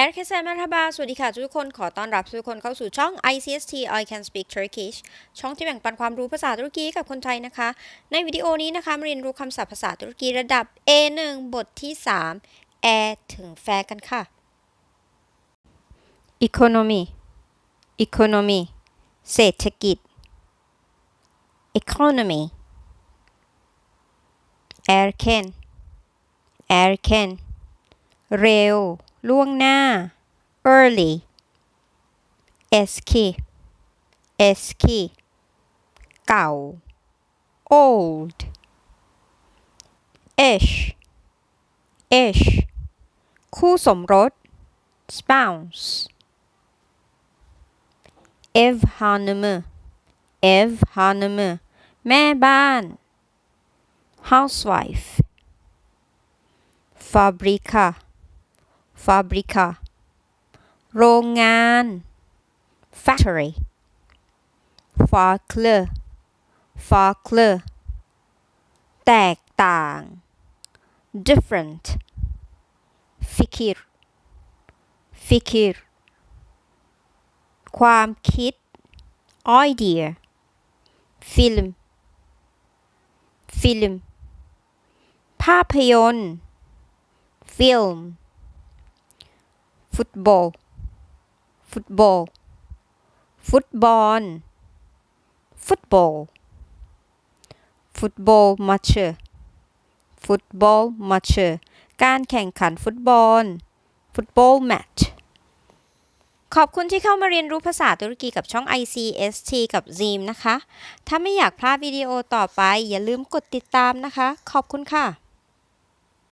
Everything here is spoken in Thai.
ฮ e r k e s e m e r h a b a สวัสดีค่ะทุกคนขอต้อนรับทุกคนเข้าสู่ช่อง ICST I Can Speak Turkish ช่องที่แบ่งปันความรู้ภาษาตุรกีกับคนไทยนะคะ ในวิดีโอนี้นะคะมาเรียนรู้คำศัพท์ภาษาตุรกีระดับ A1 บทที่ 3 แอถึงแฟกันค่ะ Economy Economy เศรษฐกิจ Economy Erken Erken เร็ว ล่วงหน้า early eski eski เก่า old ish ish คู่สมรส spouse ev hanımı ev hanımı แม่บ้าน housewife fabrika fabrika โรงงาน factory farklı farklı แตกต่าง different fikir fikir ความคิด idea film film ภาพยนตร์ film ฟุตบอล ฟุตบอล ฟุตบอล ฟุตบอล ฟุตบอลมาชฟุตบอลมาชการแข่งขันฟุตบอล ฟุตบอลแมตช์ขอบคุณที่เข้ามาเรียนรู้ภาษาตุรกีกับช่อง ICST กับ Zeem นะคะ ถ้าไม่อยากพลาดวิดีโอต่อไป อย่าลืมกดติดตามนะคะ ขอบคุณค่ะ